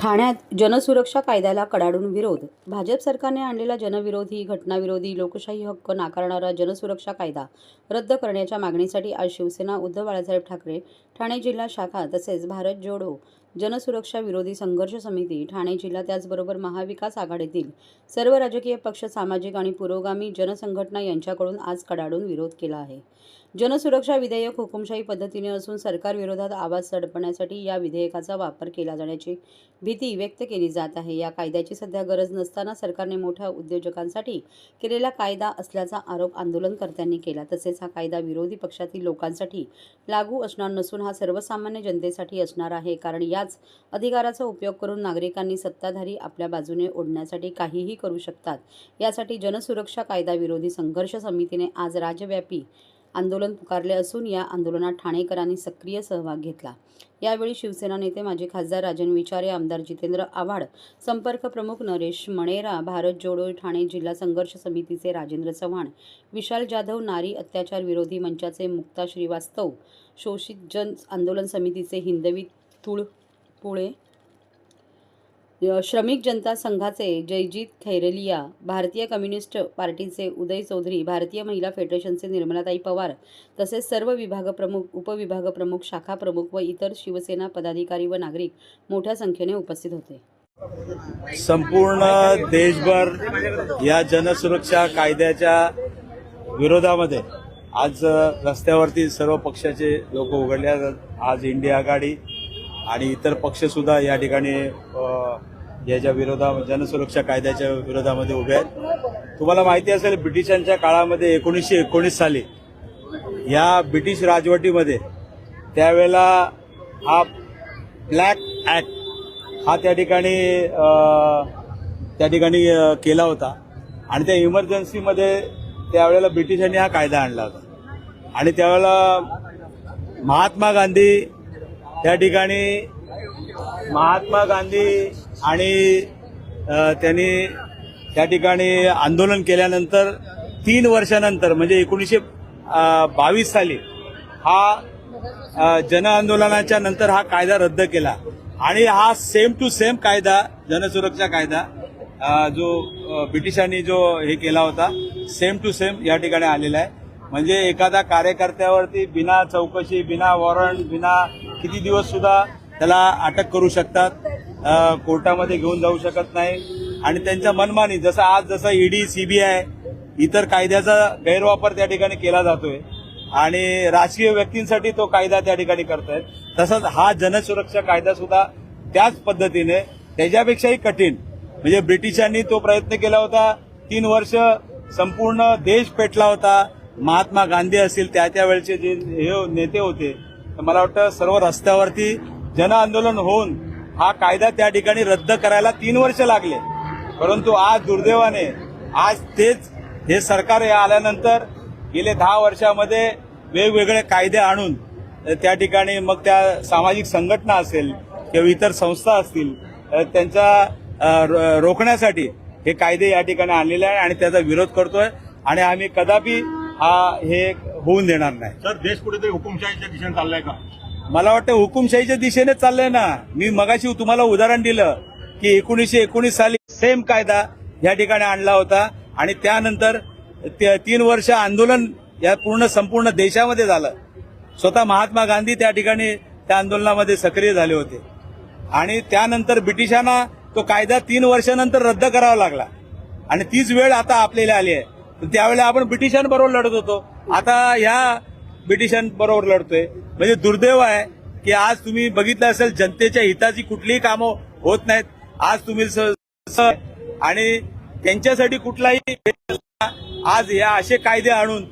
ठाण्यात जनसुरक्षा कायद्याला कडाडून विरोध. भाजप सरकारने आणलेला जनविरोधी घटनाविरोधी लोकशाही हक्क नाकारणारा जनसुरक्षा कायदा रद्द करण्याच्या मागणीसाठी आज शिवसेना उद्धव बाळासाहेब ठाकरे ठाणे जिल्हा शाखा तसेच भारत जोडो जनसुरक्षा विरोधी संघर्ष समिती ठाणे जिल्हा त्याचबरोबर महाविकास आघाडीतील सर्व राजकीय पक्ष सामाजिक आणि पुरोगामी जनसंघटना यांच्याकडून आज कडाडून विरोध केला आहे. जनसुरक्षा विधेयक हुकुमशाही पद्धतीने असून सरकारविरोधात आवाज सडपण्यासाठी या विधेयकाचा वापर केला जाण्याची भीती व्यक्त केली जात आहे. या कायद्याची सध्या गरज नसताना सरकारने मोठ्या उद्योजकांसाठी केलेला कायदा असल्याचा आरोप आंदोलनकर्त्यांनी केला. तसेच हा कायदा विरोधी पक्षातील लोकांसाठी लागू असणार नसून हा सर्वसामान्य जनतेसाठी असणार आहे. कारण या याच अधिकाराचा उपयोग करून नागरिकांनी सत्ताधारी आपल्या बाजूने ओढण्यासाठी काहीही करू शकतात. यासाठी जनसुरक्षा कायदा विरोधी संघर्ष समितीने आज राज्यव्यापी आंदोलन पुकारले असून या आंदोलनात ठाणेकरांनी सक्रिय सहभाग घेतला. यावेळी शिवसेना नेते माजी खासदार राजन विचारे आमदार जितेंद्र आव्हाड संपर्क प्रमुख नरेश मणेरा भारत जोडो ठाणे जिल्हा संघर्ष समितीचे राजेंद्र चव्हाण विशाल जाधव नारी अत्याचार विरोधी मंचाचे मुक्ता श्रीवास्तव शोषित जन आंदोलन समितीचे हिंदवी तुळ पुणे. श्रमिक जनता संघाचे जयजीत खैरलिया भारतीय कम्युनिस्ट पार्टीचे उदय चौधरी भारतीय महिला फेडरेशनचे निर्मलाताई पवार तसेच सर्व विभाग प्रमुख उपविभाग प्रमुख शाखा प्रमुख व इतर शिवसेना पदाधिकारी व नागरिक मोठ्या संख्येने उपस्थित होते. संपूर्ण देशभर या जनसुरक्षा कायद्याच्या विरोधामध्ये आज रस्त्यावरती सर्व पक्षाचे लोक उघडले आज इंडिया आघाडी आणि इतर पक्षसुद्धा या ठिकाणी याच्या विरोधा जनसुरक्षा कायद्याच्या विरोधामध्ये उभे आहेत. तुम्हाला माहिती असेल ब्रिटिशांच्या काळामध्ये एकोणीसशे एकोणीस साली या ब्रिटिश राजवटीमध्ये त्यावेळेला हा ब्लॅक ॲक्ट हा त्या ठिकाणी त्या ठिकाणी केला होता. आणि त्या इमर्जन्सीमध्ये त्यावेळेला ब्रिटिशांनी हा कायदा आणला होता. आणि त्यावेळेला महात्मा गांधी त्या ठिकाणी महात्मा गांधी आणि त्यांनी त्या ठिकाणी आंदोलन केल्यानंतर तीन वर्षानंतर म्हणजे एकोणीसशे बावीस साली हा जन आंदोलनाच्या नंतर हा कायदा रद्द केला. आणि हा सेम टू सेम कायदा जनसुरक्षा कायदा जो ब्रिटिशांनी जो हे केला होता सेम टू सेम या ठिकाणी आलेला आहे. म्हणजे एखाद्या कार्यकर्त्यावरती बिना चौकशी बिना वॉरंट बिना किती दिवस सुद्धा त्याला अटक करू शकतात कोर्टामध्ये घेऊन जाऊ शकत नाही. आणि त्यांच्या मनमानी जसं आज जसं ईडी सीबीआय इतर कायद्याचा गैरवापर त्या ठिकाणी केला जातोय आणि राजकीय व्यक्तींसाठी तो कायदा त्या ठिकाणी करतायत तसंच हा जनसुरक्षा कायदा सुद्धा त्याच पद्धतीने त्याच्यापेक्षाही कठीण. म्हणजे ब्रिटिशांनी तो प्रयत्न केला होता तीन वर्ष संपूर्ण देश पेटला होता. महात्मा गांधी असतील त्या त्या वेळचे जे हे नेते होते तर मला वाटतं सर्व रस्त्यावरती जन आंदोलन होऊन हा कायदा त्या ठिकाणी रद्द करायला तीन वर्ष लागले. परंतु आज दुर्दैवाने आज तेच हे सरकार आल्यानंतर गेले दहा वर्षामध्ये वेगवेगळे कायदे आणून त्या ठिकाणी मग त्या सामाजिक संघटना असेल किंवा इतर संस्था असतील त्यांचा रोखण्यासाठी हे कायदे या ठिकाणी आणलेले आहे आणि त्याचा विरोध करतोय. आणि आम्ही कदापि हा हे होऊन देणार नाही. सर देश कुठेतरी हुकुमशाहीच्या दिशेने चाललाय का? मला वाटतं हुकुमशाहीच्या दिशेने चाललंय ना. मी मगाशी तुम्हाला उदाहरण दिलं की एकोणीसशे एकोणीस साली सेम कायदा या ठिकाणी आणला होता आणि त्यानंतर तीन वर्ष आंदोलन या पूर्ण संपूर्ण देशामध्ये झालं. स्वतः महात्मा गांधी त्या ठिकाणी त्या आंदोलनामध्ये सक्रिय झाले होते. आणि त्यानंतर ब्रिटिशांना तो कायदा तीन वर्षानंतर रद्द करावा लागला. आणि तीच वेळ आता आपल्याला आली आहे. त्यावेळेला आपण ब्रिटिशांबरोबर लढत होतो. आता ह्या ब्रिटिशांबरोबर लढतोय. म्हणजे दुर्दैव आहे की आज तुम्ही बघितलं असेल जनतेच्या हिताची कुठलीही कामं होत नाहीत. आज तुम्ही आणि त्यांच्यासाठी कुठलाही आज या असे कायदे आणून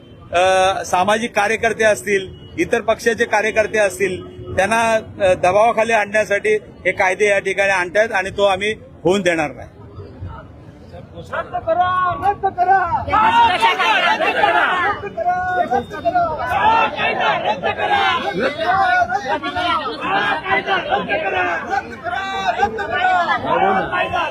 सामाजिक कार्यकर्ते असतील इतर पक्षाचे कार्यकर्ते असतील त्यांना दबावाखाली आणण्यासाठी हे कायदे या ठिकाणी आणतायत आणि तो आम्ही होऊन देणार नाही. रद्द करा रद्द करा रद्द करा रद्द करा रद्द करा कायदा रद्द करा रद्द करा रद्द करा रद्द करा